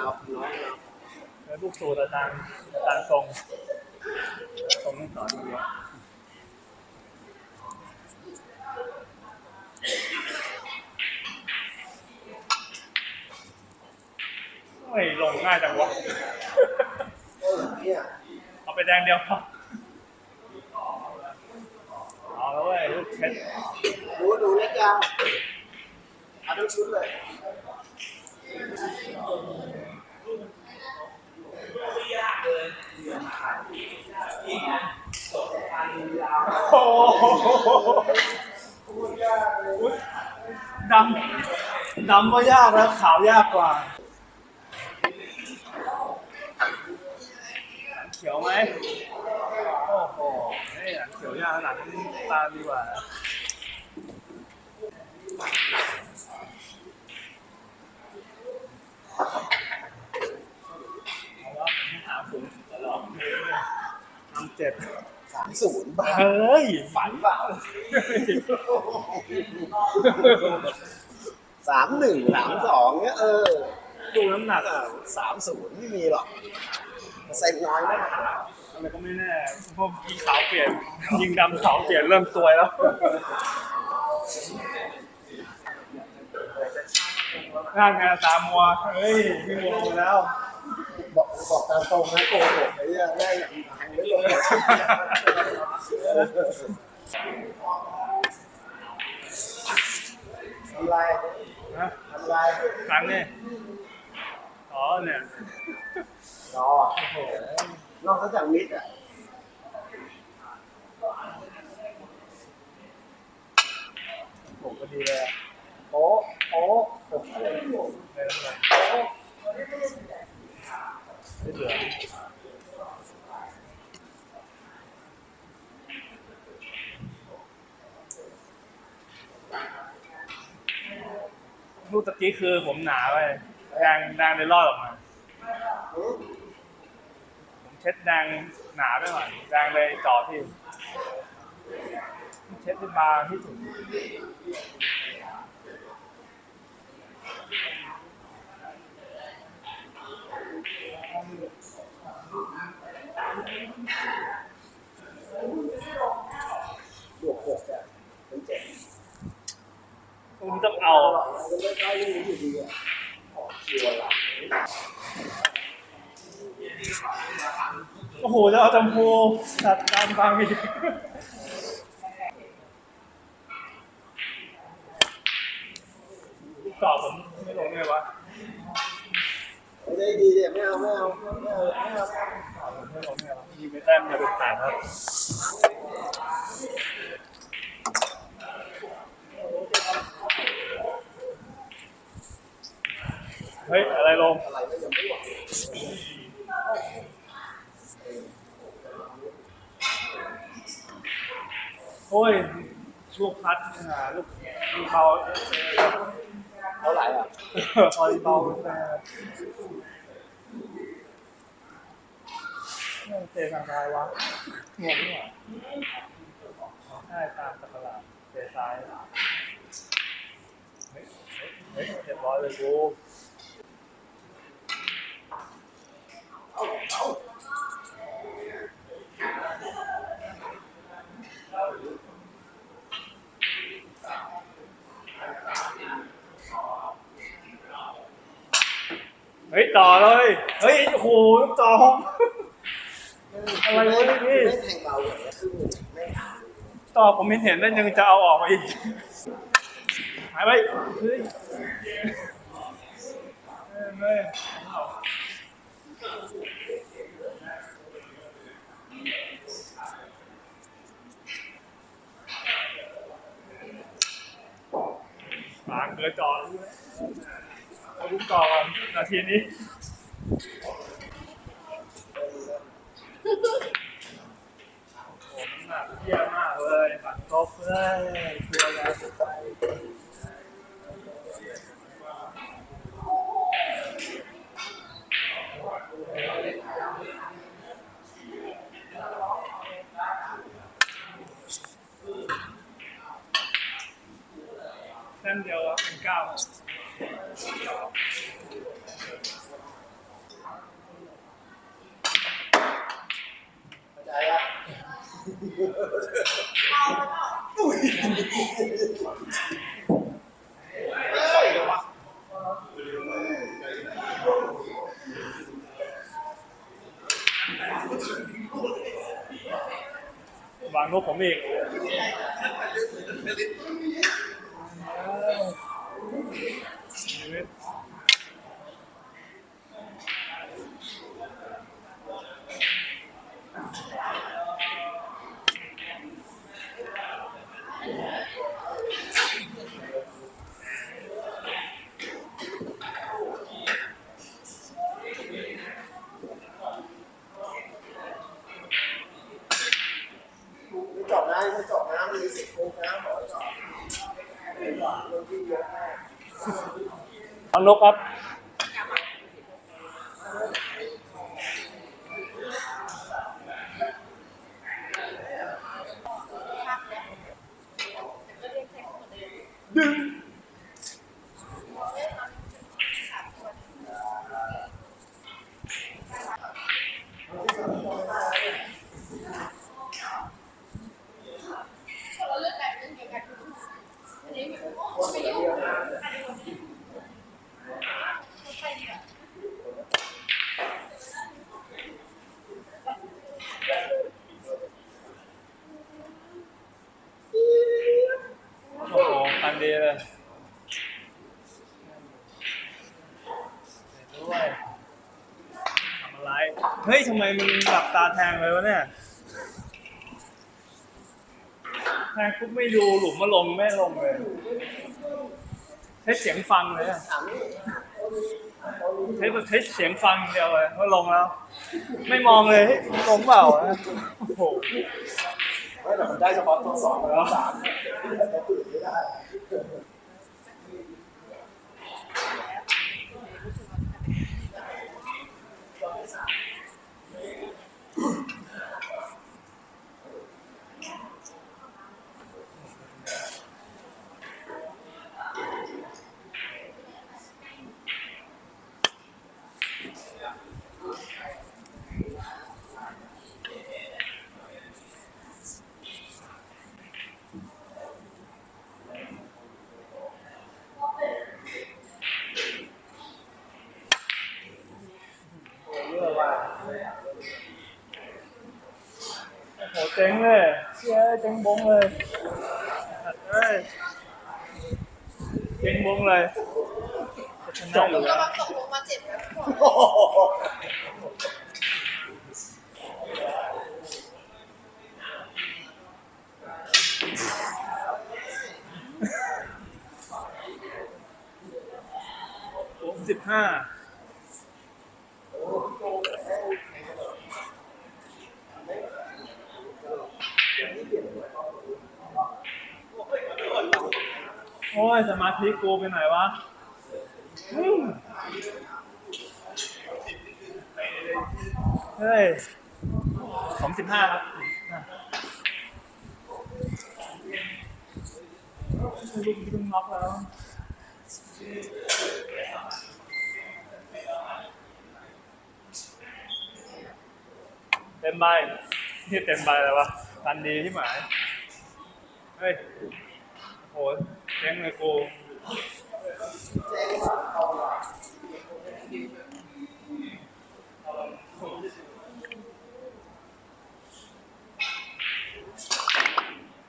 าวน้อยแล้วลูกสูตรอาจารย์อาจารย์ทรงทรงไม่สอนเยอะไม่ลงง่ายจังวะเออเนี่ยเอาไปแดงเดียวพอเอาแล้วเว้ยลูกเช็ดดูดูเล็กยาวเอาทั้งชุดเลย โอ้โหดำดำก็ยากแล้วขาวยากกว่า เขียวไหมโอ้โหนี่หนังเขียวยากหนังตาดีกว่าเอาละผมหาผมตลอดทำเจ็ด สามศูนย์บ้าเฮ้ยฝันเปล่าสามหนึ่งสามสองเนี่ยเออดูน้ำหนักสามศูนย์ไม่มีหรอกเซ็นน้อยมากอะไรก็ไม่แน่พวกยิงขาวเปลี่ยน ยิงดำขาวเปลี่ยนเริ่มตัวยแล้วร่างงานตามมัว เฮ้ยพี่มัวดูแล้ว บอกบอกตามตรงนะโกหกไอ้เนี่ยได้อย่างไรไม่ลง ทำไรนะทำไรครั้งนี้อ๋อเนี่ยรอโอ้โหนอกจากมิดอะผมก็ดีเลยโอ้โอ้โอ้โหได้แล้วไงไม่เหลือลู กี้คือผมหนาไปแดงแดงเลยรอดออกมาผมเช็ดแดงหนาไปหน่อยแดงเลยจ่อที่ เช็ดที่บางที่สุดบวกหกอะเป็นเจ็ด คุณต้องเอามันไม่ได้ยังอยู่ดีอะชัวร์ละโอ้โหจะเอาจำพูตัดการบางอีกลูกกรอบผมไม่ลงเลยวะไม่ได้ดีเนี่ยไม่เอาไม่เอาไม่เอาไม่เอาผมไม่ลงเลยวะยิงไปแต้มอย่าดุขาดครับ เฮ้ย อะไร ลงโอ้ยลูกพัดหาลูกลูกเบาเท่าไหร่อะพอดีเบาแต่เตะทางซ้ายวะงงเนี่ยใช่ตามตะกร้าเตะซ้ายเฮ้ยเฮ้ยเรียบร้อยเลยกู เฮ้ยต่อเลย เฮ้ยโอ้โหต่ออะไรวะเนี่ยพี่ ไม่แทงเบาอย่างนี้คือไม่หาต่อผมไม่เห็นแล้วยังจะเอาออกมาอีก หายไปเฮ้ยเฮ้ย หางเกิดจอดเอาลูกต่อก่อนนาทีนี้โอ้น้ำหนักเยี่ยมมากเลยฝันครบเลยชัวร์แล้วไปเส้นเดียวครับเป็นเก้า ใจอะ อุ้ยเฮ้ยวางนกผมเองไม่จบนะไม่จบนะมีสิทธิ์คุกนะบอกไว้ก่อนไม่หวังค นที่เอากวางนกครับ โอ้โหอันดีเลยด้วยทำอะไร เฮ้ยทำไมมึงหลับตาแทงเลยวะเนี่ย แทงปุ๊บไม่ดูหลุมมาลงไม่ลงเลยใช้เสียงฟังเลยอะใช้ใช้เสียงฟังอย่างเดียวเลยว่าลงแล้ว ไม่มองเลยเฮ้ยลงเปล่าอะโอ้โหไม่แต่มันได้เฉพาะตัวสองแล้วสาม แต่ตื่นไม่ได้เจบแล้วตกลงมาเจ็บผมสิบห้าโอ้ยสมาธิกูไปไหนวะ เฮ้ยผมสิบห้าครับลูกต้องน็อกแล้วเต็มใบนี่เต็มใบเลยวะตันดีที่หมาย เฮ้ย โหเจ๊งเลยกู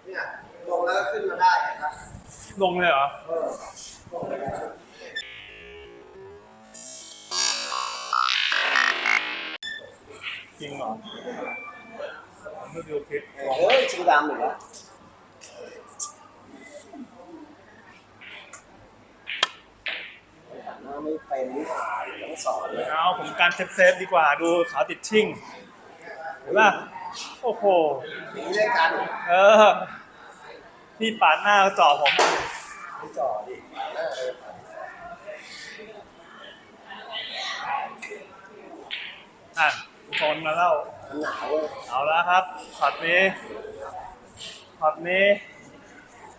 เนี่ยลงแล้วก็ขึ้นมาได้นะครับลงเลยเหรอ เออลงเลยนะจริงเหรอผมไม่ดูคลิปเฮ้ยชิงดำอีกแล้วน้า ไม่เป็นนี่ต้องสอนเลยเอาผมการเซฟเซฟๆดีกว่าดูขาติดชิ่งเห็นป่ะโอ้โหนี่ได้กันเออพี่ปาดหน้าจ่อผมไม่จ่อดิหน้าเลยอะชนมาแล้วมันหนาวเลยเอาแล้วครับช็อตนี้ช็อตนี้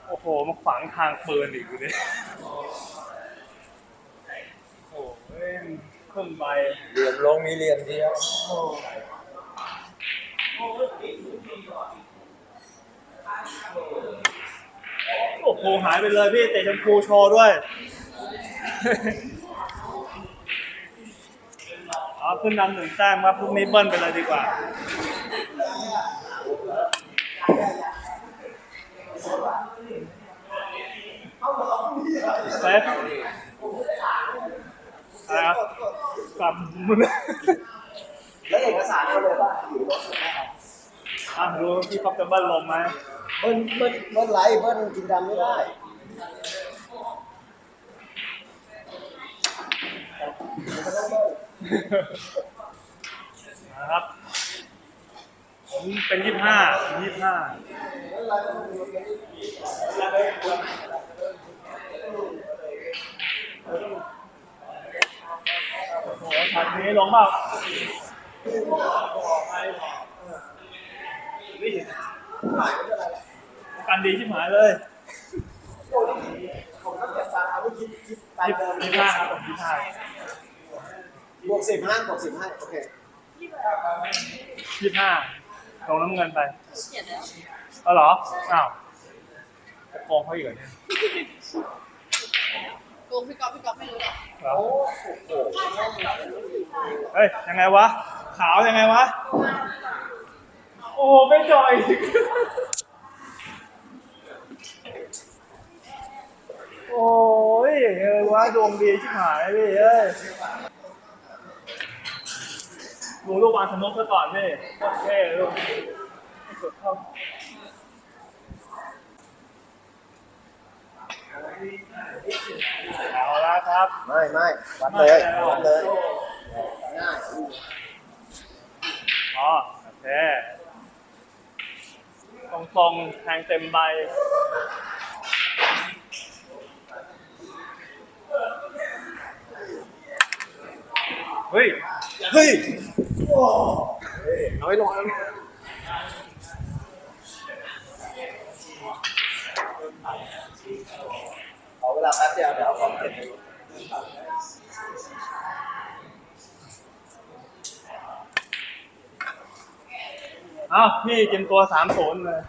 โอ้โหมาขวางทางปืนอีกดูดิโอ้ยครึ่งใบเหลี่ยมลงมีเหลี่ยมเดียวโอ้โอ้โหหายไปเลยพี่เตะชมพูโชว์ด้วยเอาขึ้นนำหนึ่งแต้มครับพรุ่งนี้เบิ้ลไปเลยดีกว่าเซฟอะไรครับ กลับมึงแล้วเอกสารเอาเลยป่ะอยู่รถสุดแน่อะดูพี่คอปจะเบิ้ลลงไหมเบิ้ลเบิ้ลเบิ้ลไลท์เบิ้ลกินดำไม่ได้มันก็ต้องเบิ้ลนะครับ ผมเป็นยี่ห้ายี่ห้าโอ้โหช็อตนี้ลงเปล่ากันดีชิบหายเลยผมต้องเก็บตังค์เอาไม่คิดคิดไปยี่เดิมห้าครับผมยี่ห้าบวกสิบห้าบวกสิบห้าโอเคยี่ห้าลงน้ำเงินไปเขียนแล้วเอาเหรอ อ้าวจะโกงเขาอีกเหรอเนี่ยโกงพี่ก๊อฟพี่ก๊อฟ เฮ้ยยังไงวะ ขาวยังไงวะ โอ้ไม่จ่อยโอ้ยยังไงวะดวงดีชิบหายพี่เอ้ยดูลูกวางสมกซะก่อนพี่โคตรเท่ลูกกดเข้า ครับ ไม่ไม่วัดเลยวัดเลยง่ายอ๋อโอเค ตรงตรงๆแทงเต็มใบเฮ้ย เฮ้ยเอาไว้ลงเอาขอเวลาแป๊บเดียวเดี๋ยวเอาของเก็บ เอ้าพี่เตรียมตัวสามศูนย์เลย